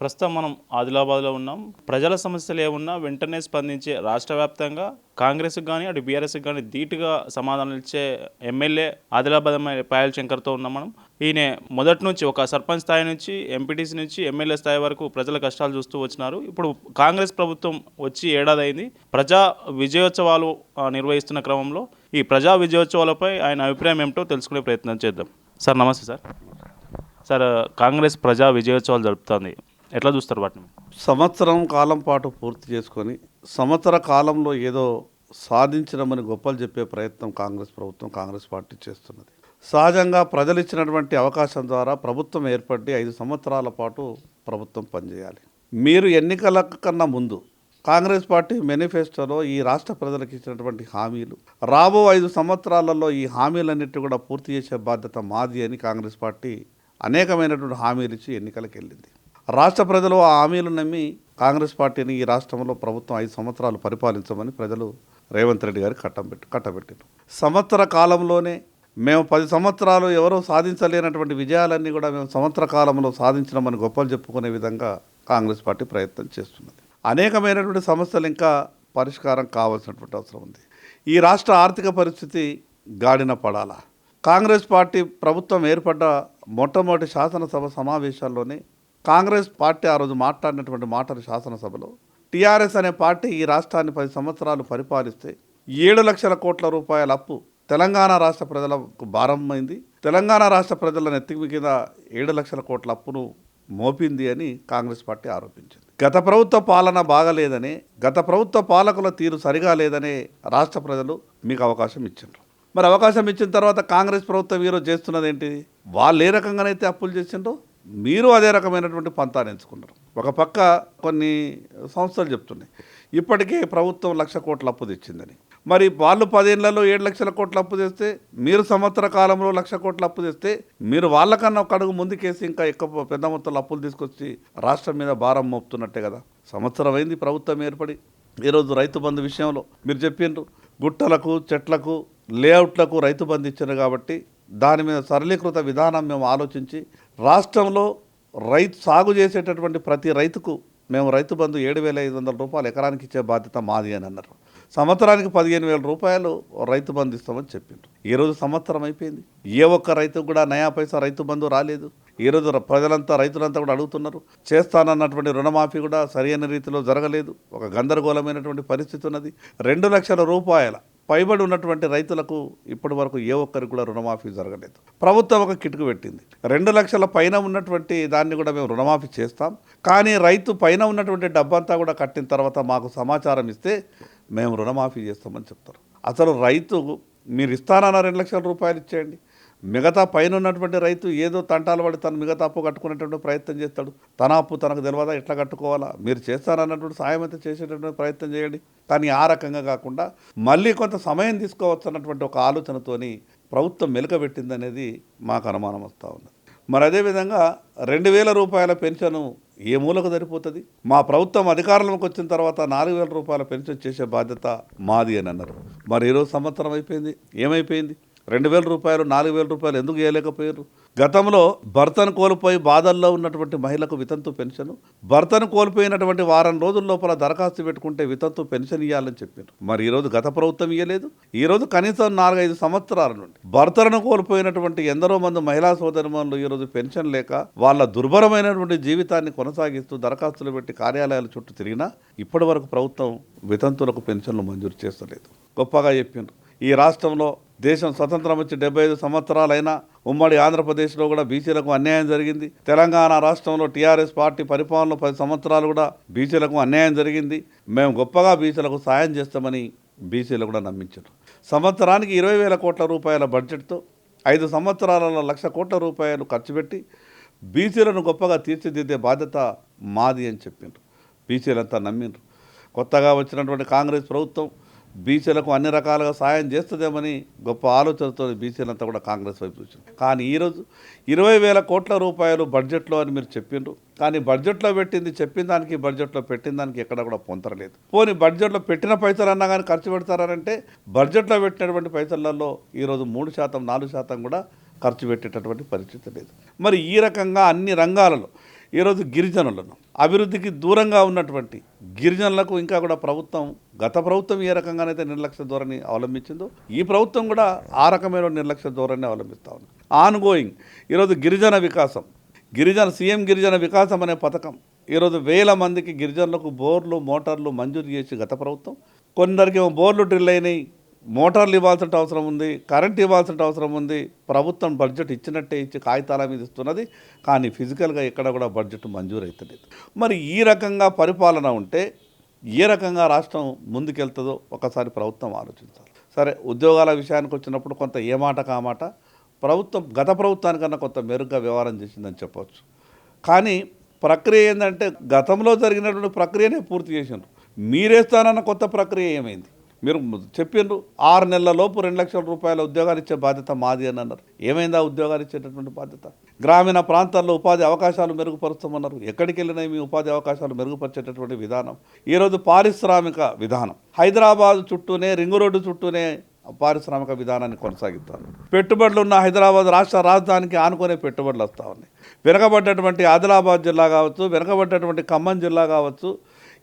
ప్రస్తుతం మనం ఆదిలాబాద్లో ఉన్నాం. ప్రజల సమస్యలు ఏమున్నా వెంటనే స్పందించే రాష్ట్ర వ్యాప్తంగా కాంగ్రెస్కి కానీ అటు బీఆర్ఎస్కి కానీ ధీటుగా సమాధానాలు ఇచ్చే ఎమ్మెల్యే ఆదిలాబాద్ ఎమ్మెల్యే పాయల్ శంకర్తో ఉన్నాం మనం. ఈయన మొదటి నుంచి ఒక సర్పంచ్ స్థాయి నుంచి ఎంపీటీసీ నుంచి ఎమ్మెల్యే స్థాయి వరకు ప్రజల కష్టాలు చూస్తూ వచ్చినారు. ఇప్పుడు కాంగ్రెస్ ప్రభుత్వం వచ్చి ఏడాది అయింది ప్రజా విజయోత్సవాలు నిర్వహిస్తున్న క్రమంలో ఈ ప్రజా విజయోత్సవాలపై ఆయన అభిప్రాయం ఏమిటో తెలుసుకునే ప్రయత్నం చేద్దాం. సార్ నమస్తే సార్. సార్ కాంగ్రెస్ ప్రజా విజయోత్సవాలు జరుపుతుంది. ఎట్లా చూస్తారు వాటిని? సంవత్సరం కాలం పాటు పూర్తి చేసుకొని సంవత్సర కాలంలో ఏదో సాధించడమని గొప్పలు చెప్పే ప్రయత్నం కాంగ్రెస్ ప్రభుత్వం కాంగ్రెస్ పార్టీ చేస్తున్నది. సహజంగా ప్రజలు ఇచ్చినటువంటి అవకాశం ద్వారా ప్రభుత్వం ఏర్పడి ఐదు సంవత్సరాల పాటు ప్రభుత్వం పనిచేయాలి. మీరు ఎన్నికల కన్నా ముందు కాంగ్రెస్ పార్టీ మేనిఫెస్టోలో ఈ రాష్ట్ర ప్రజలకు ఇచ్చినటువంటి హామీలు రాబో ఐదు సంవత్సరాలలో ఈ హామీలన్నిటి కూడా పూర్తి చేసే బాధ్యత మాది అని కాంగ్రెస్ పార్టీ అనేకమైనటువంటి హామీలు ఇచ్చి ఎన్నికలకు వెళ్ళింది. రాష్ట్ర ప్రజలు ఆ హామీలు నమ్మి కాంగ్రెస్ పార్టీని ఈ రాష్ట్రంలో ప్రభుత్వం ఐదు సంవత్సరాలు పరిపాలించమని ప్రజలు రేవంత్ రెడ్డి గారికి కట్టబెట్టి కట్టబెట్టారు సంవత్సర కాలంలోనే మేము పది సంవత్సరాలు ఎవరూ సాధించలేనటువంటి విజయాలన్నీ కూడా మేము సంవత్సర కాలంలో సాధించినామని గొప్పలు చెప్పుకునే విధంగా కాంగ్రెస్ పార్టీ ప్రయత్నం చేస్తున్నది. అనేకమైనటువంటి సమస్యలు ఇంకా పరిష్కారం కావాల్సినటువంటి అవసరం ఉంది. ఈ రాష్ట్ర ఆర్థిక పరిస్థితి గాడిన పడాలా? కాంగ్రెస్ పార్టీ ప్రభుత్వం ఏర్పడ్డ మొట్టమొదటి శాసనసభ సమావేశాల్లోనే కాంగ్రెస్ పార్టీ ఆ రోజు మాట్లాడినటువంటి మాటలు శాసనసభలో టీఆర్ఎస్ అనే పార్టీ ఈ రాష్ట్రాన్ని పది సంవత్సరాలు పరిపాలిస్తే ఏడు లక్షల కోట్ల రూపాయల అప్పు తెలంగాణ రాష్ట్ర ప్రజలకు భారమైంది. తెలంగాణ రాష్ట్ర ప్రజల నెత్తికి కింద ఏడు లక్షల కోట్ల అప్పును మోపింది అని కాంగ్రెస్ పార్టీ ఆరోపించింది. గత ప్రభుత్వ పాలన బాగలేదని గత ప్రభుత్వ పాలకుల తీరు సరిగా లేదనే రాష్ట్ర ప్రజలు మీకు అవకాశం ఇచ్చిండ్రు. మరి అవకాశం ఇచ్చిన తర్వాత కాంగ్రెస్ ప్రభుత్వం ఈరోజు చేస్తున్నది ఏంటి వాళ్ళు ఏ రకంగానైతే అప్పులు చేసిండ్రో మీరు అదే రకమైనటువంటి పంతాన్ని ఎంచుకున్నారు. ఒక పక్క కొన్ని సంస్థలు చెప్తున్నాయి. ఇప్పటికే ప్రభుత్వం లక్ష కోట్ల అప్పు తెచ్చిందని. మరి వాళ్ళు పదేళ్ళలో ఏడు లక్షల కోట్ల అప్పు తెస్తే మీరు సంవత్సర కాలంలో లక్ష కోట్ల అప్పు తెస్తే మీరు వాళ్ళకన్నా ఒక అడుగు ముందుకేసి ఇంకా ఎక్కువ పెద్ద మొత్తంలో అప్పులు తీసుకొచ్చి రాష్ట్రం మీద భారం మోపుతున్నట్టే కదా. సంవత్సరం అయింది ప్రభుత్వం ఏర్పడి. ఈరోజు రైతు బంధు విషయంలో మీరు చెప్పిండ్రు గుట్టలకు చెట్లకు లేఅవుట్లకు రైతు బంధు ఇచ్చారు కాబట్టి దాని మీద సరళీకృత విధానం మేము ఆలోచించి రాష్ట్రంలో రైతు సాగు చేసేటటువంటి ప్రతి రైతుకు మేము రైతు బంధు ఏడు వేల ఐదు వందల రూపాయలు ఎకరానికి ఇచ్చే బాధ్యత మాది అని అన్నారు. సంవత్సరానికి పదిహేను వేల రూపాయలు రైతు బంధు ఇస్తామని చెప్పిండ్రు. ఈ రోజు సంవత్సరం అయిపోయింది. ఏ ఒక్క రైతుకు కూడా నయా పైసా రైతు బంధు రాలేదు. ఈ రోజు ప్రజలంతా రైతులంతా కూడా అడుగుతున్నారు. చేస్తానన్నటువంటి రుణమాఫీ కూడా సరైన రీతిలో జరగలేదు. ఒక గందరగోళమైనటువంటి పరిస్థితి ఉన్నది. రెండు లక్షల రూపాయల పైబడి ఉన్నటువంటి రైతులకు ఇప్పటి వరకు ఏ ఒక్కరికి కూడా రుణమాఫీ జరగలేదు. ప్రభుత్వం ఒక కిటుకు పెట్టింది. రెండు లక్షల పైన ఉన్నటువంటి దాన్ని కూడా మేము రుణమాఫీ చేస్తాం. కానీ రైతు పైన ఉన్నటువంటి డబ్బంతా కూడా కట్టిన తర్వాత మాకు సమాచారం ఇస్తే మేము రుణమాఫీ చేస్తామని చెప్తారు. అసలు రైతు మీరు ఇస్తానన్న రెండు లక్షల రూపాయలు ఇచ్చేయండి. మిగతా పైన ఉన్నటువంటి రైతు ఏదో తంటాలు పడి తను మిగతా అప్పు కట్టుకునేటువంటి ప్రయత్నం చేస్తాడు. తన అప్పు తనకు తెలియదా? ఎట్లా కట్టుకోవాలా? మీరు చేస్తారన్నటువంటి సాయం అయితే చేసేటటువంటి ప్రయత్నం చేయండి. కానీ ఆ రకంగా కాకుండా మళ్ళీ కొంత సమయం తీసుకోవచ్చు అన్నటువంటి ఒక ఆలోచనతోని ప్రభుత్వం మెలకబెట్టింది అనేది మాకు అనుమానం వస్తూ ఉన్నది. మరి అదేవిధంగా రెండు వేల రూపాయల పెన్షను ఏ మూలకు సరిపోతుంది? మా ప్రభుత్వం అధికారంలోకి వచ్చిన తర్వాత నాలుగు వేల రూపాయల పెన్షన్ చేసే బాధ్యత మాది అని అన్నారు. మరి ఈరోజు సంవత్సరం అయిపోయింది. ఏమైపోయింది? రెండు వేల రూపాయలు నాలుగు వేల రూపాయలు ఎందుకు వేయలేకపోయారు గతంలో భర్తను కోల్పోయి బాధల్లో ఉన్నటువంటి మహిళకు వితంతు పెన్షన్ భర్తను కోల్పోయినటువంటి వారం రోజుల లోపల దరఖాస్తు పెట్టుకుంటే వితంతు పెన్షన్ ఇవ్వాలని చెప్పారు. మరి ఈరోజు గత ప్రభుత్వం ఇవ్వలేదు ఈరోజు కనీసం నాలుగైదు సంవత్సరాల నుండి భర్తలను కోల్పోయినటువంటి ఎందరో మంది మహిళా సోదరిమణులు ఈరోజు పెన్షన్ లేక వాళ్ళ దుర్భరమైనటువంటి జీవితాన్ని కొనసాగిస్తూ దరఖాస్తులు పెట్టి కార్యాలయాల చుట్టూ తిరిగినా ఇప్పటి వరకు ప్రభుత్వం వితంతులకు పెన్షన్లు మంజూరు చేస్తలేదు. గొప్పగా చెప్పిండ్రు ఈ రాష్ట్రంలో దేశం స్వతంత్రం వచ్చి డెబ్బై ఐదు సంవత్సరాలైనా ఉమ్మడి ఆంధ్రప్రదేశ్లో కూడా బీసీలకు అన్యాయం జరిగింది. తెలంగాణ రాష్ట్రంలో టీఆర్ఎస్ పార్టీ పరిపాలనలో పది సంవత్సరాలు కూడా బీసీలకు అన్యాయం జరిగింది. మేము గొప్పగా బీసీలకు సాయం చేస్తామని బీసీలు కూడా నమ్మించారు. సంవత్సరానికి ఇరవై వేల కోట్ల రూపాయల బడ్జెట్తో ఐదు సంవత్సరాలలో లక్ష కోట్ల రూపాయలు ఖర్చు పెట్టి బీసీలను గొప్పగా తీర్చిదిద్దే బాధ్యత మాది అని చెప్పిండ్రు బీసీలంతా నమ్మిండ్రు కొత్తగా వచ్చినటువంటి కాంగ్రెస్ ప్రభుత్వం బీసీలకు అన్ని రకాలుగా సాయం చేస్తుందేమని గొప్ప ఆలోచనతో బీసీలంతా కూడా కాంగ్రెస్ వైపు చూసింది కానీ ఈరోజు ఇరవై వేల కోట్ల రూపాయలు బడ్జెట్లో అని మీరు చెప్పిండ్రు. కానీ బడ్జెట్లో పెట్టింది చెప్పిన దానికి బడ్జెట్లో పెట్టిన దానికి ఎక్కడ కూడా పొంతరలేదు పోనీ బడ్జెట్లో పెట్టిన పైసలు అన్నా కానీ ఖర్చు పెడతారంటే బడ్జెట్లో పెట్టినటువంటి పైసలలో ఈరోజు మూడు శాతం నాలుగు శాతం కూడా ఖర్చు పెట్టేటటువంటి పరిస్థితి లేదు. మరి ఈ రకంగా అన్ని రంగాలలో ఈరోజు గిరిజనులను అభివృద్ధికి దూరంగా ఉన్నటువంటి గిరిజనులకు ఇంకా కూడా ప్రభుత్వం గత ప్రభుత్వం ఏ రకంగానైతే నిర్లక్ష్య ధోరణి అవలంబించిందో ఈ ప్రభుత్వం కూడా ఆ రకమైన నిర్లక్ష్య ధోరణి అవలంబిస్తూ ఉంది. ఆన్ గోయింగ్ ఈరోజు గిరిజన వికాసం. గిరిజన సీఎం గిరిజన వికాసం అనే పథకం ఈరోజు వేల మందికి గిరిజనులకు బోర్లు మోటార్లు మంజూరు చేసి గత ప్రభుత్వం. కొందరికి ఏమో బోర్లు డ్రిల్ అయినాయి మోటార్లు ఇవ్వాల్సిన అవసరం ఉంది కరెంట్ ఇవ్వాల్సిన అవసరం ఉంది ప్రభుత్వం బడ్జెట్ ఇచ్చినట్టే ఇచ్చి కాగితాల మీద ఇస్తున్నది కానీ ఫిజికల్గా ఎక్కడ కూడా బడ్జెట్ మంజూరు అవుతలేదు మరి ఈ రకంగా పరిపాలన ఉంటే ఏ రకంగా రాష్ట్రం ముందుకెళ్తుందో ఒకసారి ప్రభుత్వం ఆలోచించాలి. సరే ఉద్యోగాల విషయానికి వచ్చినప్పుడు కొంత ఏ మాట కామాట ప్రభుత్వం గత ప్రభుత్వానికన్నా కొంత మెరుగ్గా వ్యవహారం చేసిందని చెప్పవచ్చు కానీ ప్రక్రియ ఏంటంటే గతంలో జరిగినటువంటి ప్రక్రియనే పూర్తి చేసిండ్రు. మీరేస్తానన్న కొత్త ప్రక్రియ ఏమైంది? మీరు చెప్పిండ్రు ఆరు నెలల లోపు రెండు లక్షల రూపాయల ఉద్యోగాలు ఇచ్చే బాధ్యత మాది అని అన్నారు. ఏమైందా ఉద్యోగాలు ఇచ్చేటటువంటి బాధ్యత? గ్రామీణ ప్రాంతాల్లో ఉపాధి అవకాశాలు మెరుగుపరుస్తామన్నారు. ఎక్కడికి వెళ్ళినా మీ ఉపాధి అవకాశాలు మెరుగుపరిచేటటువంటి విధానం. ఈరోజు పారిశ్రామిక విధానం. హైదరాబాద్ చుట్టూనే రింగు రోడ్డు చుట్టూనే పారిశ్రామిక విధానాన్ని కొనసాగిస్తారు పెట్టుబడులు ఉన్న హైదరాబాద్ రాష్ట్ర రాజధానికి ఆనుకునే పెట్టుబడులు వస్తూ ఉన్నాయి. వెనకబడ్డటువంటి ఆదిలాబాద్ జిల్లా కావచ్చు వెనకబడ్డటువంటి ఖమ్మం జిల్లా కావచ్చు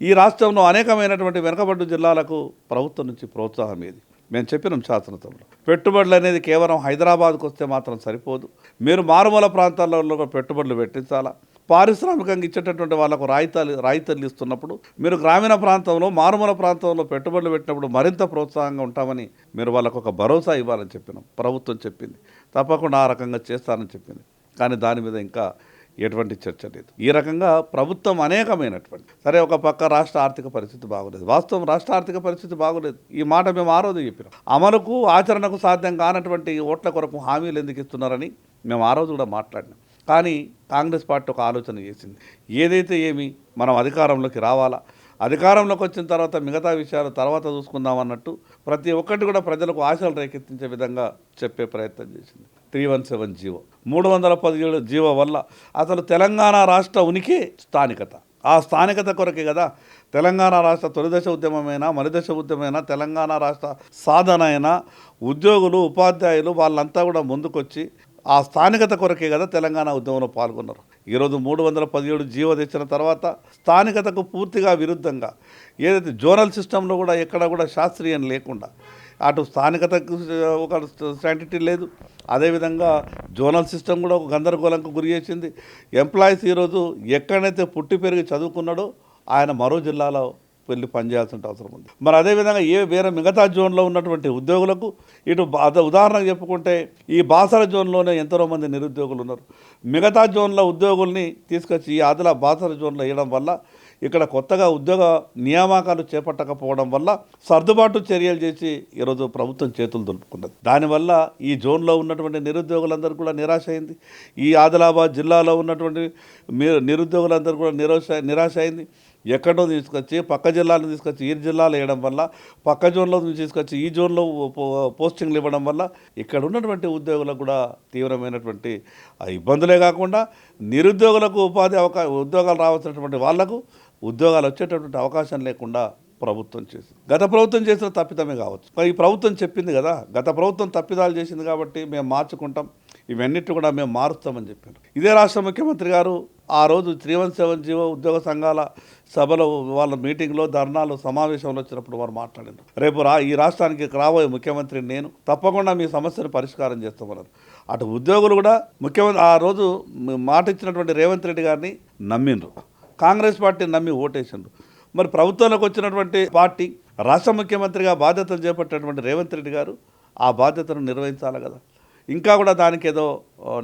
ఈ రాష్ట్రంలో అనేకమైనటువంటి వెనకబడ్డ జిల్లాలకు ప్రభుత్వం నుంచి ప్రోత్సాహం ఏది? మేము చెప్పినాం శాసనసభలో. పెట్టుబడులు అనేది కేవలం హైదరాబాద్కు వస్తే మాత్రం సరిపోదు. మీరు మారుమూల ప్రాంతాల్లో కూడా పెట్టుబడులు పెట్టించాలా? పారిశ్రామికంగా ఇచ్చేటటువంటి వాళ్ళకు రాయితాలు రాయితీలు ఇస్తున్నప్పుడు మీరు గ్రామీణ ప్రాంతంలో మారుమూల ప్రాంతంలో పెట్టుబడులు పెట్టినప్పుడు మరింత ప్రోత్సాహంగా ఉంటామని మీరు వాళ్ళకు ఒక భరోసా ఇవ్వాలని చెప్పినాం. ప్రభుత్వం చెప్పింది. తప్పకుండా ఆ రకంగా చేస్తానని చెప్పింది. కానీ దాని మీద ఇంకా ఎటువంటి చర్చ లేదు. ఈ రకంగా ప్రభుత్వం అనేకమైనటువంటి సరే ఒక పక్క రాష్ట్ర ఆర్థిక పరిస్థితి బాగోలేదు. వాస్తవం రాష్ట్ర ఆర్థిక పరిస్థితి బాగోలేదు. ఈ మాట మేము ఆ రోజు చెప్పినాం. అమలుకు ఆచరణకు సాధ్యం కానటువంటి ఓట్ల కొరకు హామీలు ఎందుకు ఇస్తున్నారని మేము ఆ రోజు కూడా మాట్లాడినాం. కానీ కాంగ్రెస్ పార్టీ ఒక ఆలోచన చేసింది. ఏదైతే ఏమి మనం అధికారంలోకి రావాలా? అధికారంలోకి వచ్చిన తర్వాత మిగతా విషయాలు తర్వాత చూసుకుందాం అన్నట్టు ప్రతి ఒక్కటి కూడా ప్రజలకు ఆశలు రేకెత్తించే విధంగా చెప్పే ప్రయత్నం చేసింది. Three one seven GO. మూడు వందల పదిహేడు జీవో వల్ల అసలు తెలంగాణ రాష్ట్ర ఉనికి స్థానికత. ఆ స్థానికత కొరకే కదా తెలంగాణ రాష్ట్ర తొలిదశ ఉద్యమమైనా మలిదశ ఉద్యమైనా తెలంగాణ రాష్ట్ర సాధన అయినా ఉద్యోగులు ఉపాధ్యాయులు వాళ్ళంతా కూడా ముందుకొచ్చి ఆ స్థానికత కొరకే కదా తెలంగాణ ఉద్యమంలో పాల్గొన్నారు. ఈరోజు మూడు వందల పదిహేడు జీవో తెచ్చిన తర్వాత స్థానికతకు పూర్తిగా విరుద్ధంగా ఏదైతే జోనల్ సిస్టంలో కూడా ఎక్కడ కూడా శాస్త్రీయం లేకుండా అటు స్థానికతకు ఒక శాంటిటీ లేదు. అదేవిధంగా జోనల్ సిస్టమ్ కూడా ఒక గందరగోళంకు గురి చేసింది. ఎంప్లాయీస్ ఈరోజు ఎక్కడైతే పుట్టి పెరిగి చదువుకున్నాడో ఆయన మరో జిల్లాలో వెళ్ళి పనిచేయాల్సిన అవసరం ఉంది. మరి అదేవిధంగా ఏ వేరే మిగతా జోన్లో ఉన్నటువంటి ఉద్యోగులకు ఇటు అద- ఉదాహరణకు చెప్పుకుంటే ఈ బాసర జోన్లోనే ఎంతో మంది నిరుద్యోగులు ఉన్నారు. మిగతా జోన్ల ఉద్యోగుల్ని తీసుకొచ్చి ఈ ఆదిలా బాసర జోన్లో వేయడం వల్ల ఇక్కడ కొత్తగా ఉద్యోగ నియామకాలు చేపట్టకపోవడం వల్ల సర్దుబాటు చర్యలు చేసి ఈరోజు ప్రభుత్వం చేతులు దులుపుకున్నది. దానివల్ల ఈ జోన్లో ఉన్నటువంటి నిరుద్యోగులందరూ కూడా నిరాశ అయింది ఈ ఆదిలాబాద్ జిల్లాలో ఉన్నటువంటి నిరుద్యోగులందరూ కూడా నిరాశ నిరాశ అయింది ఎక్కడో తీసుకొచ్చి పక్క జిల్లాలో తీసుకొచ్చి ఈ జిల్లాలో వేయడం వల్ల పక్క జోన్లో తీసుకొచ్చి ఈ జోన్లో పో- పోస్టింగ్లు ఇవ్వడం వల్ల ఇక్కడ ఉన్నటువంటి ఉద్యోగులకు కూడా తీవ్రమైనటువంటి ఇబ్బందులే కాకుండా నిరుద్యోగులకు ఉపాధి అవకా ఉద్యోగాలు రావాల్సినటువంటి వాళ్ళకు ఉద్యోగాలు వచ్చేటటువంటి అవకాశం లేకుండా ప్రభుత్వం చేసింది. గత ప్రభుత్వం చేసిన తప్పిదమే కావచ్చు. ఈ ప్రభుత్వం చెప్పింది కదా గత ప్రభుత్వం తప్పిదాలు చేసింది కాబట్టి మేము మార్చుకుంటాం ఇవన్నిటి కూడా మేము మారుస్తామని చెప్పారు. ఇదే రాష్ట్ర ముఖ్యమంత్రి గారు ఆ రోజు త్రీ వన్ సెవెన్ జీవో ఉద్యోగ సంఘాల సభలో వాళ్ళ మీటింగ్లో ధర్నాలు సమావేశంలో వచ్చినప్పుడు వారు మాట్లాడారు రేపు రా ఈ రాష్ట్రానికి రాబోయే ముఖ్యమంత్రి నేను తప్పకుండా మీ సమస్యను పరిష్కారం చేస్తామన్నారు. అటు ఉద్యోగులు కూడా ముఖ్యమంత్రి ఆ రోజు మాట ఇచ్చినటువంటి రేవంత్ రెడ్డి గారిని నమ్మిండ్రు. కాంగ్రెస్ పార్టీని నమ్మి ఓటేసిండ్రు. మరి ప్రభుత్వంలోకి వచ్చినటువంటి పార్టీ రాష్ట్ర ముఖ్యమంత్రిగా బాధ్యతలు చేపట్టినటువంటి రేవంత్ రెడ్డి గారు ఆ బాధ్యతను నిర్వహించాలి కదా. ఇంకా కూడా దానికి ఏదో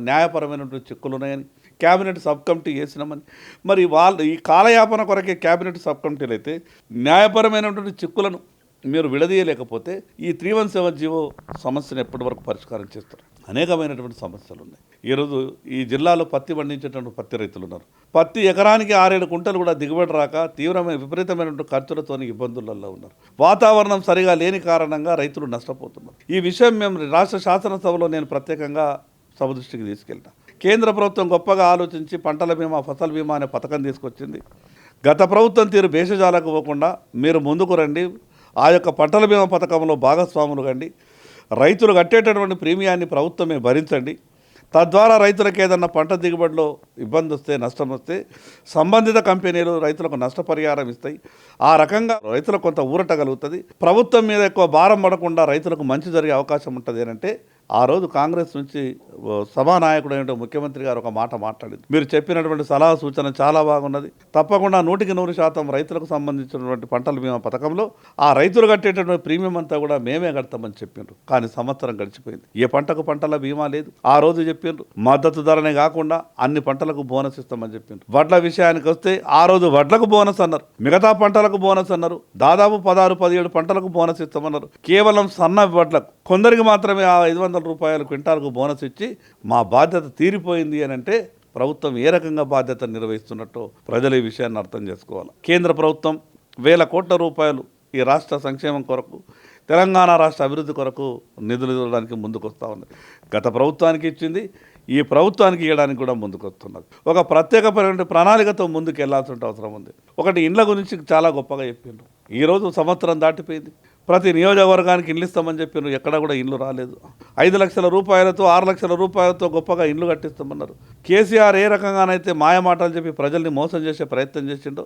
న్యాయపరమైనటువంటి చిక్కులు ఉన్నాయని క్యాబినెట్ సబ్ కమిటీ వేసినామని. మరి వాళ్ళు ఈ కాలయాపన కొరకే క్యాబినెట్ సబ్ కమిటీలు అయితే న్యాయపరమైనటువంటి చిక్కులను మీరు విడదీయలేకపోతే ఈ త్రీ వన్ సెవెన్ జీవో సమస్యను ఎప్పటి వరకు పరిష్కారం చేస్తారు? అనేకమైనటువంటి సమస్యలు ఉన్నాయి ఈరోజు ఈ జిల్లాలో పత్తి పండించేటువంటి పత్తి రైతులు ఉన్నారు. పత్తి ఎకరానికి ఆరేడు కుంటలు కూడా దిగుబడి రాక తీవ్రమైన విపరీతమైనటువంటి ఖర్చులతో ఇబ్బందులలో ఉన్నారు. వాతావరణం సరిగా లేని కారణంగా రైతులు నష్టపోతున్నారు. ఈ విషయం మేము రాష్ట్ర శాసనసభలో నేను ప్రత్యేకంగా సభ దృష్టికి తీసుకెళ్తా. కేంద్ర ప్రభుత్వం గొప్పగా ఆలోచించి పంటల బీమా ఫసల్ బీమా అనే పథకం తీసుకొచ్చింది. గత ప్రభుత్వం తీరు భేషజాలకు పోకుండా మీరు ముందుకు రండి. ఆ యొక్క పంటల బీమా పథకంలో భాగస్వాములు కండి. రైతులు కట్టేటటువంటి ప్రీమియాన్ని ప్రభుత్వమే భరించండి. తద్వారా రైతులకు ఏదన్నా పంట దిగుబడిలో ఇబ్బంది వస్తే నష్టం వస్తే సంబంధిత కంపెనీలు రైతులకు నష్టపరిహారం ఇస్తాయి. ఆ రకంగా రైతులకు కొంత ఊరట కలుగుతుంది. ప్రభుత్వం మీద ఎక్కువ భారం పడకుండా రైతులకు మంచి జరిగే అవకాశం ఉంటుంది. ఏంటంటే అంటే ఆ రోజు కాంగ్రెస్ నుంచి సభానాయకుడైన ముఖ్యమంత్రి గారు ఒక మాట మాట్లాడింది. మీరు చెప్పినటువంటి సలహా సూచన చాలా బాగున్నది. తప్పకుండా నూటికి నూరు శాతం రైతులకు సంబంధించినటువంటి పంటల బీమా పథకంలో ఆ రైతులు కట్టేటటువంటి ప్రీమియం అంతా కూడా మేమే కడతామని చెప్పిండ్రు కానీ సంవత్సరం గడిచిపోయింది. ఏ పంటకు పంటల బీమా లేదు. ఆ రోజు చెప్పిండ్రు మద్దతు ధరనే కాకుండా అన్ని పంటలకు బోనస్ ఇస్తామని చెప్పిండ్రు వడ్ల విషయానికి వస్తే ఆ రోజు వడ్లకు బోనస్ అన్నారు. మిగతా పంటలకు బోనస్ అన్నారు. దాదాపు పదహారు పదిహేడు పంటలకు బోనస్ ఇస్తామన్నారు. కేవలం సన్న వడ్లకు. కొందరికి మాత్రమే ఆ ఐదు వందల రూపాయలు క్వింటాల్కు బోనస్ ఇచ్చి మా బాధ్యత తీరిపోయింది అని అంటే ప్రభుత్వం ఏ రకంగా బాధ్యత నిర్వహిస్తున్నట్టు ప్రజలు ఈ విషయాన్ని అర్థం చేసుకోవాలి. కేంద్ర ప్రభుత్వం వేల కోట్ల రూపాయలు ఈ రాష్ట్ర సంక్షేమం కొరకు తెలంగాణ రాష్ట్ర అభివృద్ధి కొరకు నిధులు ఇవ్వడానికి ముందుకు వస్తూ ఉంది గత ప్రభుత్వానికి ఇచ్చింది ఈ ప్రభుత్వానికి ఇవ్వడానికి కూడా ముందుకు వస్తున్నది ఒక ప్రత్యేకమైన ప్రణాళికతో ముందుకు వెళ్ళాల్సిన అవసరం ఉంది. ఒకటి ఇండ్ల గురించి చాలా గొప్పగా చెప్పిండ్రు. ఈరోజు సంవత్సరం దాటిపోయింది. ప్రతి నియోజకవర్గానికి ఇల్లు ఇస్తామని చెప్పిన ఎక్కడ కూడా ఇల్లు రాలేదు. ఐదు లక్షల రూపాయలతో ఆరు లక్షల రూపాయలతో గొప్పగా ఇల్లు కట్టిస్తామన్నారు. కేసీఆర్ ఏ రకంగానైతే మాయమాటలు చెప్పి ప్రజల్ని మోసం చేసే ప్రయత్నం చేసిండో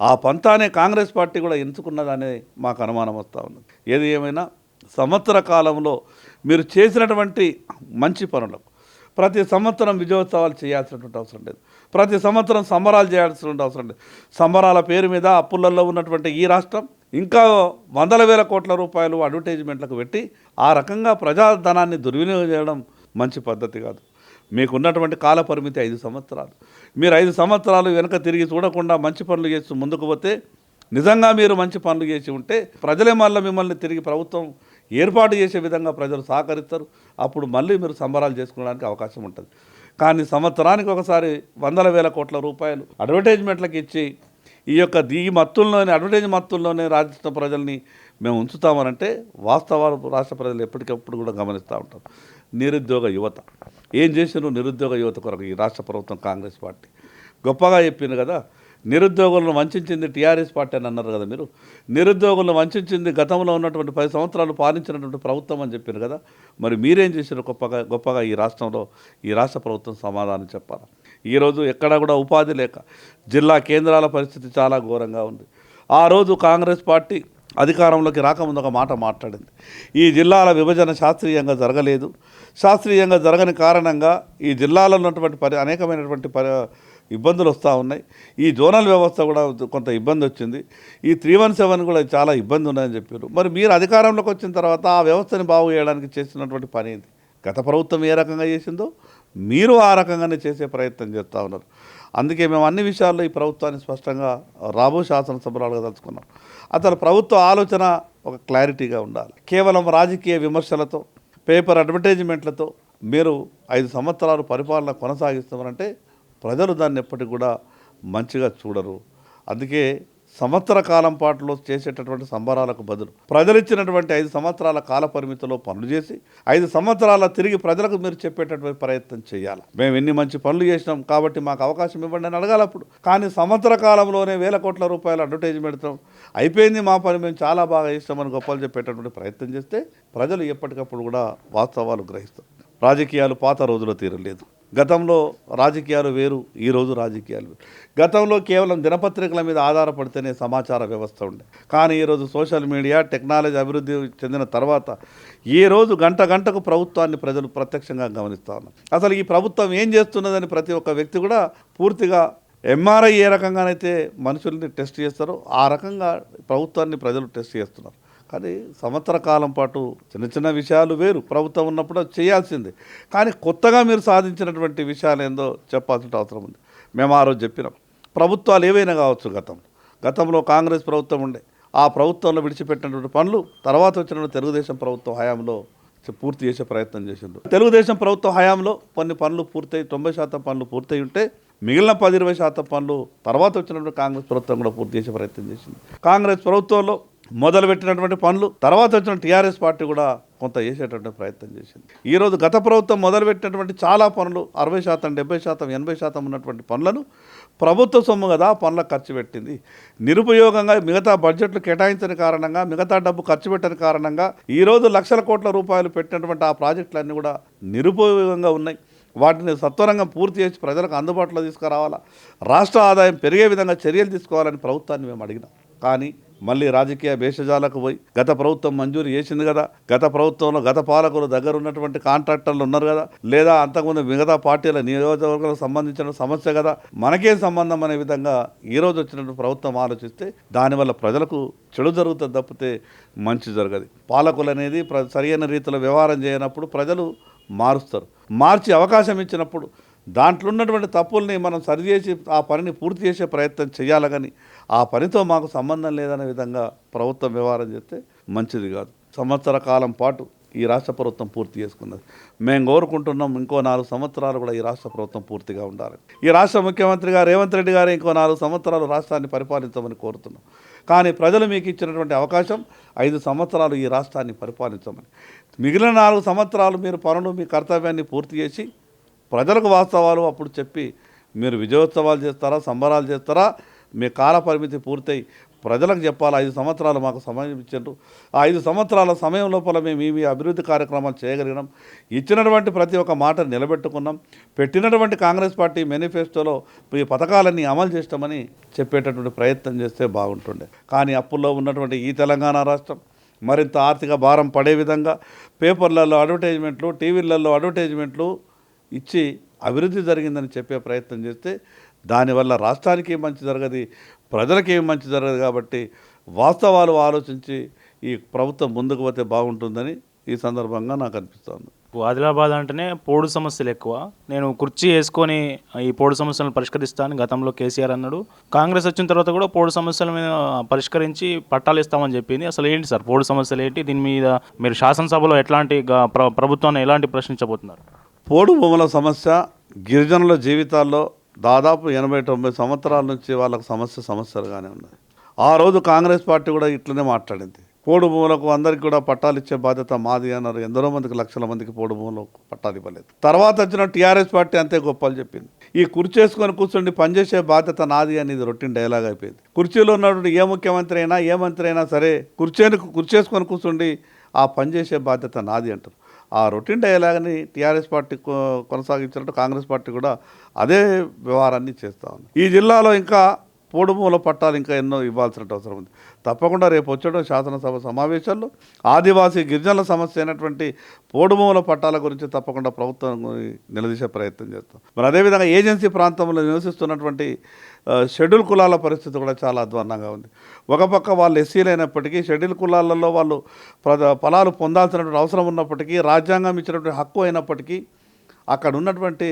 ఆ పంతానే కాంగ్రెస్ పార్టీ కూడా ఎంచుకున్నదనే మాకు అనుమానం వస్తూ ఉన్నది ఏది ఏమైనా సంవత్సర కాలంలో మీరు చేసినటువంటి మంచి పనులకు ప్రతి సంవత్సరం విజయోత్సవాలు చేయాల్సినటువంటి అవసరం లేదు. ప్రతి సంవత్సరం సంబరాలు చేయాల్సినటువంటి అవసరం లేదు. సంబరాల పేరు మీద అప్పులలో ఉన్నటువంటి ఈ రాష్ట్రం ఇంకా వందల వేల కోట్ల రూపాయలు అడ్వర్టైజ్మెంట్లకు పెట్టి ఆ రకంగా ప్రజాధనాన్ని దుర్వినియోగం చేయడం మంచి పద్ధతి కాదు. మీకున్నటువంటి కాల పరిమితి ఐదు సంవత్సరాలు. మీరు ఐదు సంవత్సరాలు వెనక తిరిగి చూడకుండా మంచి పనులు చేస్తూ ముందుకు పోతే నిజంగా మీరు మంచి పనులు చేసి ఉంటే ప్రజలే మళ్ళీ మిమ్మల్ని తిరిగి ప్రభుత్వం ఏర్పాటు చేసే విధంగా ప్రజలు సహకరిస్తారు. అప్పుడు మళ్ళీ మీరు సంబరాలు చేసుకోవడానికి అవకాశం ఉంటుంది. కానీ సంవత్సరానికి ఒకసారి వందల వేల కోట్ల రూపాయలు అడ్వర్టైజ్మెంట్లకు ఇచ్చి ఈ యొక్క ఈ మత్తుల్లోనే అడ్వర్టైజ్ మత్తుల్లోనే రాష్ట్ర ప్రజల్ని మేము ఉంచుతామనంటే వాస్తవాలు రాష్ట్ర ప్రజలు ఎప్పటికప్పుడు కూడా గమనిస్తూ ఉంటారు. నిరుద్యోగ యువత. ఏం చేసినారు నిరుద్యోగ యువత కొరకు ఈ రాష్ట్ర ప్రభుత్వం కాంగ్రెస్ పార్టీ? గొప్పగా చెప్పింది కదా నిరుద్యోగులను వంచింది టీఆర్ఎస్ పార్టీ అని అన్నారు కదా మీరు. నిరుద్యోగులను వంచింది గతంలో ఉన్నటువంటి పది సంవత్సరాలు పాలించినటువంటి ప్రభుత్వం అని చెప్పారు కదా. మరి మీరేం చేశారు గొప్పగా గొప్పగా ఈ రాష్ట్రంలో ఈ రాష్ట్ర ప్రభుత్వం సమాధానం చెప్పాలి? ఈరోజు ఎక్కడా కూడా ఉపాధి లేక జిల్లా కేంద్రాల పరిస్థితి చాలా ఘోరంగా ఉంది. ఆ రోజు కాంగ్రెస్ పార్టీ అధికారంలోకి రాకముందు ఒక మాట మాట్లాడింది. ఈ జిల్లాల విభజన శాస్త్రీయంగా జరగలేదు. శాస్త్రీయంగా జరగని కారణంగా ఈ జిల్లాలో ఉన్నటువంటి పరి అనేకమైనటువంటి పరి ఇబ్బందులు వస్తూ ఉన్నాయి. ఈ జోనల్ వ్యవస్థ కూడా కొంత ఇబ్బంది వచ్చింది. ఈ త్రీ వన్ సెవెన్ కూడా చాలా ఇబ్బంది ఉన్నాయని చెప్పారు. మరి మీరు అధికారంలోకి వచ్చిన తర్వాత ఆ వ్యవస్థని బాగు చేయడానికి చేసినటువంటి పని ఏంటి గత ప్రభుత్వం ఏ రకంగా చేసిందో మీరు ఆ రకంగానే చేసే ప్రయత్నం చేస్తూ ఉన్నారు. అందుకే మేము అన్ని విషయాల్లో ఈ ప్రభుత్వాన్ని స్పష్టంగా రాబో శాసనసభరాలుగా తలుచుకున్నాం. అసలు ప్రభుత్వ ఆలోచన ఒక క్లారిటీగా ఉండాలి. కేవలం రాజకీయ విమర్శలతో పేపర్ అడ్వర్టైజ్మెంట్లతో మీరు ఐదు సంవత్సరాలు పరిపాలన కొనసాగిస్తామనంటే ప్రజలు దాన్ని ఎప్పటికి కూడా మంచిగా చూడరు. అందుకే సంవత్సర కాలం పాటులో చేసేటటువంటి సంబరాలకు బదులు ప్రజలు ఇచ్చినటువంటి ఐదు సంవత్సరాల కాల పరిమితిలో పనులు చేసి ఐదు సంవత్సరాల తిరిగి ప్రజలకు మీరు చెప్పేటటువంటి ప్రయత్నం చేయాలి. మేము ఎన్ని మంచి పనులు చేసినాం కాబట్టి మాకు అవకాశం ఇవ్వండి అని అడగాలి అప్పుడు. కానీ సంవత్సర కాలంలోనే వేల కోట్ల రూపాయలు అడ్వర్టైజ్మెంట్ అయిపోయింది మా పని మేము చాలా బాగా ఇష్టమని గొప్పలు చెప్పేటటువంటి ప్రయత్నం చేస్తే ప్రజలు ఎప్పటికప్పుడు కూడా వాస్తవాలు గ్రహిస్తారు. రాజకీయాలు పాత రోజుల తీరలేదు. గతంలో రాజకీయాలు వేరు ఈరోజు రాజకీయాలు వేరు. గతంలో కేవలం దినపత్రికల మీద ఆధారపడితేనే సమాచార వ్యవస్థ ఉండే. కానీ ఈరోజు సోషల్ మీడియా టెక్నాలజీ అభివృద్ధి చెందిన తర్వాత ఈ రోజు గంట గంటకు ప్రభుత్వాన్ని ప్రజలు ప్రత్యక్షంగా గమనిస్తూ ఉన్నారు. అసలు ఈ ప్రభుత్వం ఏం చేస్తున్నదని ప్రతి ఒక్క వ్యక్తి కూడా పూర్తిగా ఎంఆర్ఐ ఏ రకంగానైతే మనుషుల్ని టెస్ట్ చేస్తారో ఆ రకంగా ప్రభుత్వాన్ని ప్రజలు టెస్ట్ చేస్తున్నారు. కానీ సంవత్సర కాలం పాటు చిన్న చిన్న విషయాలు వేరు. ప్రభుత్వం ఉన్నప్పుడు చేయాల్సిందే. కానీ కొత్తగా మీరు సాధించినటువంటి విషయాలు ఏందో చెప్పాల్సిన అవసరం ఉంది. మేము ఆ రోజు చెప్పినాం. ప్రభుత్వాలు ఏవైనా కావచ్చు గతంలో. గతంలో కాంగ్రెస్ ప్రభుత్వం ఉండే. ఆ ప్రభుత్వంలో విడిచిపెట్టినటువంటి పనులు తర్వాత వచ్చిన తెలుగుదేశం ప్రభుత్వం హయాంలో పూర్తి చేసే ప్రయత్నం చేసిండ్రు. తెలుగుదేశం ప్రభుత్వ హయాంలో కొన్ని పనులు పూర్తయి తొంభై శాతం పనులు పూర్తయి ఉంటే మిగిలిన పది ఇరవై శాతం పనులు తర్వాత వచ్చినటువంటి కాంగ్రెస్ ప్రభుత్వం కూడా పూర్తి చేసే ప్రయత్నం చేసింది. కాంగ్రెస్ ప్రభుత్వంలో మొదలుపెట్టినటువంటి పనులు తర్వాత వచ్చిన టీఆర్ఎస్ పార్టీ కూడా కొంత చేసేటటువంటి ప్రయత్నం చేసింది. ఈరోజు గత ప్రభుత్వం మొదలుపెట్టినటువంటి చాలా పనులు అరవై శాతం డెబ్బై శాతం ఎనభై శాతం ఉన్నటువంటి పనులను ప్రభుత్వ సొమ్ము కదా పనులకు ఖర్చు పెట్టింది. నిరుపయోగంగా మిగతా బడ్జెట్లు కేటాయించని కారణంగా మిగతా డబ్బు ఖర్చు పెట్టని కారణంగా ఈరోజు లక్షల కోట్ల రూపాయలు పెట్టినటువంటి ఆ ప్రాజెక్టులన్నీ కూడా నిరుపయోగంగా ఉన్నాయి. వాటిని సత్వరంగా పూర్తి చేసి ప్రజలకు అందుబాటులో తీసుకురావాలా? రాష్ట్ర ఆదాయం పెరిగే విధంగా చర్యలు తీసుకోవాలని ప్రభుత్వాన్ని మేము అడిగినాం. కానీ మళ్ళీ రాజకీయ భేషజాలకు పోయి గత ప్రభుత్వం మంజూరు చేసింది కదా. గత ప్రభుత్వంలో గత పాలకులు దగ్గర ఉన్నటువంటి కాంట్రాక్టర్లు ఉన్నారు కదా. లేదా అంతకుముందు మిగతా పార్టీల నియోజకవర్గాలకు సంబంధించిన సమస్య కదా. మనకేం సంబంధం అనే విధంగా ఈరోజు వచ్చినటువంటి ప్రభుత్వం ఆలోచిస్తే దానివల్ల ప్రజలకు చెడు జరుగుతుంది తప్పితే మంచి జరగదు. పాలకులు అనేది ప్ర సరైన రీతిలో వ్యవహారం చేయనప్పుడు ప్రజలు మారుస్తారు. మార్చి అవకాశం ఇచ్చినప్పుడు దాంట్లో ఉన్నటువంటి తప్పుల్ని మనం సరిచేసి ఆ పనిని పూర్తి చేసే ప్రయత్నం చేయాలి కానీ ఆ పనితో మాకు సంబంధం లేదనే విధంగా ప్రభుత్వం వ్యవహారం చేస్తే మంచిది కాదు. సంవత్సర కాలం పాటు ఈ రాష్ట్ర ప్రభుత్వం పూర్తి చేసుకున్నది మేము కోరుకుంటున్నాం ఇంకో నాలుగు సంవత్సరాలు కూడా ఈ రాష్ట్ర ప్రభుత్వం పూర్తిగా ఉండాలి ఈ రాష్ట్ర ముఖ్యమంత్రిగా రేవంత్ రెడ్డి గారు ఇంకో నాలుగు సంవత్సరాలు రాష్ట్రాన్ని పరిపాలించమని కోరుతున్నాం. కానీ ప్రజలు మీకు ఇచ్చినటువంటి అవకాశం ఐదు సంవత్సరాలు ఈ రాష్ట్రాన్ని పరిపాలించమని. మిగిలిన నాలుగు సంవత్సరాలు మీరు పనులు మీ కర్తవ్యాన్ని పూర్తి చేసి ప్రజలకు వాస్తవాలు అప్పుడు చెప్పి మీరు విజయోత్సవాలు చేస్తారా సంబరాలు చేస్తారా మీ కాల పరిమితి పూర్తయి. ప్రజలకు చెప్పాలి ఐదు సంవత్సరాలు మాకు సమయం ఇచ్చారు ఆ ఐదు సంవత్సరాల సమయం లోపల మేము ఇవి అభివృద్ధి కార్యక్రమాలు చేయగలిగినాం. ఇచ్చినటువంటి ప్రతి ఒక్క మాట నిలబెట్టుకున్నాం. పెట్టినటువంటి కాంగ్రెస్ పార్టీ మేనిఫెస్టోలో ఈ పథకాలన్నీ అమలు చేస్తామని చెప్పేటటువంటి ప్రయత్నం చేస్తే బాగుంటుండే. కానీ అప్పుల్లో ఉన్నటువంటి ఈ తెలంగాణ రాష్ట్రం మరింత ఆర్థిక భారం పడే విధంగా పేపర్లలో అడ్వర్టైజ్మెంట్లు టీవీలలో అడ్వర్టైజ్మెంట్లు ఇచ్చి అభివృద్ధి జరిగిందని చెప్పే ప్రయత్నం చేస్తే దానివల్ల రాష్ట్రానికి ఏం మంచి జరగదు ప్రజలకి ఏం మంచి జరగదు కాబట్టి వాస్తవాలు ఆలోచించి ఈ ప్రభుత్వం ముందుకు పోతే బాగుంటుందని ఈ సందర్భంగా నాకు అనిపిస్తుంది. ఆదిలాబాద్ అంటేనే పోడు సమస్యలు ఎక్కువ. నేను కుర్చీ వేసుకొని ఈ పోడు సమస్యలను పరిష్కరిస్తానని గతంలో కేసీఆర్ అన్నాడు. కాంగ్రెస్ వచ్చిన తర్వాత కూడా పోడు సమస్యల మీద పరిష్కరించి పట్టాలు ఇస్తామని చెప్పింది. అసలు ఏంటి సార్ పోడు సమస్యలు ఏంటి? దీని మీద మీరు శాసనసభలో ఎట్లాంటి ప్రభుత్వాన్ని ఎలాంటి ప్రశ్నించబోతున్నారు? పోడు భూముల సమస్య గిరిజనుల జీవితాల్లో దాదాపు ఎనభై తొంభై సంవత్సరాల నుంచి వాళ్ళకు సమస్య సమస్యలుగానే ఉన్నది ఆ రోజు కాంగ్రెస్ పార్టీ కూడా ఇట్లనే మాట్లాడింది. పోడు భూములకు అందరికీ కూడా పట్టాలు ఇచ్చే బాధ్యత మాది అన్నారు. ఎందరో మందికి లక్షల మందికి పోడు భూములకు పట్టాలు ఇవ్వలేదు. తర్వాత వచ్చిన టీఆర్ఎస్ పార్టీ అంతే గొప్పలు చెప్పింది. ఈ కుర్చీ చేసుకొని కూర్చుండి పనిచేసే బాధ్యత నాది అనేది రొట్టిన్ డైలాగ్ అయిపోయింది. కుర్చీలో ఉన్నటువంటి ఏ ముఖ్యమంత్రి అయినా ఏ మంత్రి అయినా సరే కుర్చీని కుర్చేసుకొని కూర్చుండి ఆ పనిచేసే బాధ్యత నాది అంటారు. ఆ రొటీన్ డైలాగ్ని టీఆర్ఎస్ పార్టీ కొనసాగించినట్టు కాంగ్రెస్ పార్టీ కూడా అదే వ్యవహారాన్ని చేస్తూ ఉంది. ఈ జిల్లాలో ఇంకా పోడుమూల పట్టాలు ఇంకా ఎన్నో ఇవ్వాల్సిన అవసరం ఉంది. తప్పకుండా రేపు వచ్చేటో శాసనసభ సమావేశాల్లో ఆదివాసీ గిరిజనుల సమస్య అయినటువంటి పోడుమూల పట్టాల గురించి తప్పకుండా ప్రభుత్వం నిలదీసే ప్రయత్నం చేస్తాం. మరి అదేవిధంగా ఏజెన్సీ ప్రాంతంలో నివసిస్తున్నటువంటి షెడ్యూల్ కులాల పరిస్థితి కూడా చాలా అధ్వాన్నంగా ఉంది. ఒక పక్క వాళ్ళు ఎస్సీలు అయినప్పటికీ షెడ్యూల్ కులాలలో వాళ్ళు ఫలాలు పొందాల్సినటువంటి అవసరం ఉన్నప్పటికీ రాజ్యాంగం ఇచ్చినటువంటి హక్కు అయినప్పటికీ అక్కడ ఉన్నటువంటి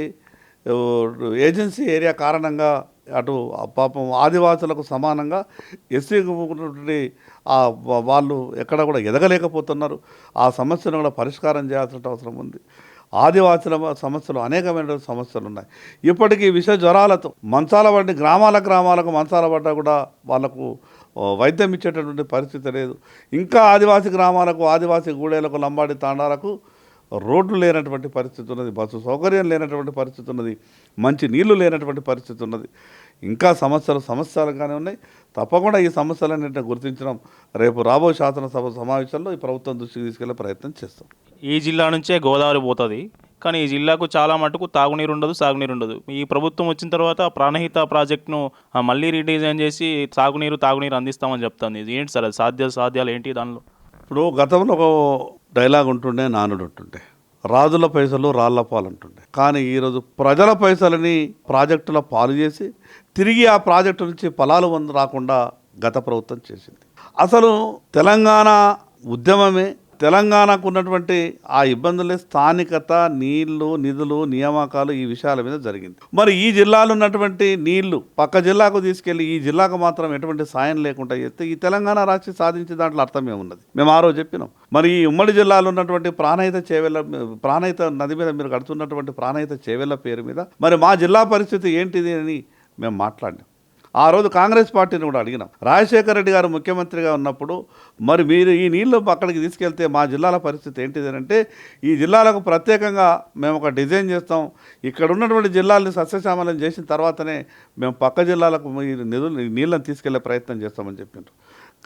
ఏజెన్సీ ఏరియా కారణంగా అటు పాపం ఆదివాసులకు సమానంగా ఎస్సీ ఉన్నటువంటి వాళ్ళు ఎక్కడ కూడా ఎదగలేకపోతున్నారు. ఆ సమస్యను కూడా పరిష్కారం చేయాల్సిన అవసరం ఉంది. ఆదివాసుల సమస్యలు అనేకమైన సమస్యలు ఉన్నాయి. ఇప్పటికీ విష జ్వరాలతో మంచాల పడిన గ్రామాల గ్రామాలకు మంచాల పడ్డా కూడా వాళ్ళకు వైద్యం ఇచ్చేటటువంటి పరిస్థితి లేదు. ఇంకా ఆదివాసి గ్రామాలకు ఆదివాసి గూడేలకు లంబాడి తాండాలకు రోడ్లు లేనటువంటి పరిస్థితి ఉన్నది బస్సు సౌకర్యం లేనటువంటి పరిస్థితి ఉన్నది మంచి నీళ్ళు లేనటువంటి పరిస్థితి ఉన్నది. ఇంకా సమస్యలు సమస్యలుగానే ఉన్నాయి. తప్పకుండా ఈ సమస్యలన్నింటినీ గుర్తించడం రేపు రాబో శాసనసభ సమావేశంలో ఈ ప్రభుత్వం దృష్టికి తీసుకెళ్ళే ప్రయత్నం చేస్తాం. ఈ జిల్లా నుంచే గోదావరి పోతుంది. కానీ ఈ జిల్లాకు చాలా మటుకు తాగునీరు ఉండదు సాగునీరు ఉండదు. ఈ ప్రభుత్వం వచ్చిన తర్వాత ప్రాణహిత ప్రాజెక్టును మళ్ళీ రీడిజైన్ చేసి సాగునీరు తాగునీరు అందిస్తామని చెప్తాను ఇది ఏంటి సార్? అది సాధ్య సాధ్యాలు ఏంటి దానిలో? ఇప్పుడు గతంలో ఒక డైలాగ్ ఉంటుండే నానుడు ఉంటుండే. రాజుల పైసలు రాళ్ళ పాలు అంటుండే కానీ ఈరోజు ప్రజల పైసలని ప్రాజెక్టుల పాలు చేసి తిరిగి ఆ ప్రాజెక్టు నుంచి ఫలాలు వంద రాకుండా గత ప్రభుత్వం చేసింది. అసలు తెలంగాణ ఉద్యమమే తెలంగాణకు ఉన్నటువంటి ఆ ఇబ్బందులే స్థానికత నీళ్ళు నిధులు నియామకాలు ఈ విషయాల మీద జరిగింది. మరి ఈ జిల్లాలో ఉన్నటువంటి నీళ్ళు పక్క జిల్లాకు తీసుకెళ్ళి ఈ జిల్లాకు మాత్రం ఎటువంటి సాయం లేకుండా చేస్తే ఈ తెలంగాణ రాష్ట్రం సాధించే దాంట్లో అర్థమే ఉన్నది. మేము ఆ రోజు చెప్పినాం. మరి ఈ ఉమ్మడి జిల్లాలో ఉన్నటువంటి ప్రాణహిత చేవెళ్ళ ప్రాణహిత నది మీద మీరు కడుతున్నటువంటి ప్రాణహిత చేవెళ్ళ పేరు మీద మరి మా జిల్లా పరిస్థితి ఏంటిది అని మేము మాట్లాడినాం. ఆ రోజు కాంగ్రెస్ పార్టీని కూడా అడిగినాం. రాజశేఖర రెడ్డి గారు ముఖ్యమంత్రిగా ఉన్నప్పుడు మరి మీరు ఈ నీళ్ళు అక్కడికి తీసుకెళ్తే మా జిల్లాల పరిస్థితి ఏంటిది అని అంటే ఈ జిల్లాలకు ప్రత్యేకంగా మేము ఒక డిజైన్ చేస్తాం. ఇక్కడ ఉన్నటువంటి జిల్లాల్ని సస్యశ్యామలం చేసిన తర్వాతనే మేము పక్క జిల్లాలకు ఈ నిధులు ఈ నీళ్ళని తీసుకెళ్ళే ప్రయత్నం చేస్తామని చెప్పిండ్రు.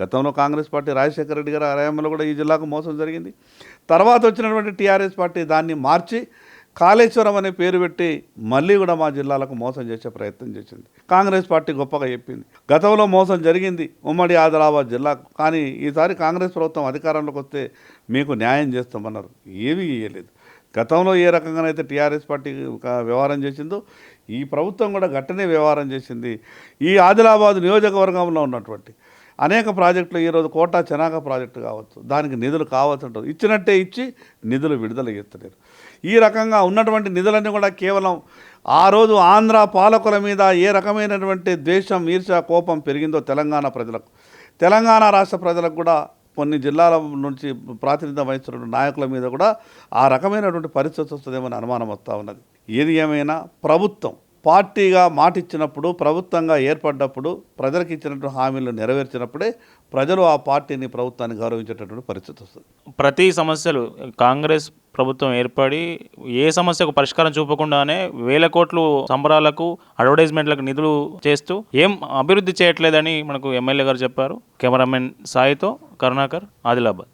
గతంలో కాంగ్రెస్ పార్టీ రాజశేఖర రెడ్డి గారు హయాంలో కూడా ఈ జిల్లాకు మోసం జరిగింది. తర్వాత వచ్చినటువంటి టీఆర్ఎస్ పార్టీ దాన్ని మార్చి కాళేశ్వరం అనే పేరు పెట్టి మళ్ళీ కూడా మా జిల్లాలకు మోసం చేసే ప్రయత్నం చేసింది. కాంగ్రెస్ పార్టీ గొప్పగా చెప్పింది. గతంలో మోసం జరిగింది. ఉమ్మడి ఆదిలాబాద్ జిల్లాకు కానీ ఈసారి కాంగ్రెస్ ప్రభుత్వం అధికారంలోకి వస్తే మీకు న్యాయం చేస్తామన్నారు. ఏమీ ఇవ్వలేదు గతంలో ఏ రకంగానైతే టీఆర్ఎస్ పార్టీ వ్యవహారం చేసిందో ఈ ప్రభుత్వం కూడా గట్టనే వ్యవహారం చేసింది. ఈ ఆదిలాబాద్ నియోజకవర్గంలో ఉన్నటువంటి అనేక ప్రాజెక్టులు ఈరోజు కోటా చెనాక ప్రాజెక్టు కావచ్చు దానికి నిధులు కావాల్సి ఉంటుంది. ఇచ్చినట్టే ఇచ్చి నిధులు విడుదల చేస్తలేరు. ఈ రకంగా ఉన్నటువంటి నిధులన్నీ కూడా కేవలం ఆ రోజు ఆంధ్ర పాలకుల మీద ఏ రకమైనటువంటి ద్వేషం ఈర్ష కోపం పెరిగిందో తెలంగాణ ప్రజలకు. తెలంగాణ రాష్ట్ర ప్రజలకు కూడా కొన్ని జిల్లాల నుంచి ప్రాతినిధ్యం వహిస్తున్న నాయకుల మీద కూడా ఆ రకమైనటువంటి పరిస్థితి వస్తుందేమని అనుమానం వస్తూ ఉన్నది. ఏది ఏమైనా ప్రభుత్వం పార్టీగా మాటిచ్చినప్పుడు ప్రభుత్వంగా ఏర్పడ్డప్పుడు ప్రజలకు ఇచ్చినటువంటి హామీలు నెరవేర్చినప్పుడే ప్రజలు ఆ పార్టీని ప్రభుత్వాన్ని గౌరవించేటటువంటి పరిస్థితి వస్తుంది. ప్రతి సమస్యలు కాంగ్రెస్ ప్రభుత్వం ఏర్పడి ఏ సమస్యకు పరిష్కారం చూపకుండానే వేల కోట్లు సంబరాలకు అడ్వర్టైజ్మెంట్లకు నిధులు చేస్తూ ఏం అభివృద్ధి చేయట్లేదని మనకు ఎమ్మెల్యే గారు చెప్పారు. కెమెరామెన్ సాయితో కరుణాకర్ ఆదిలాబాద్.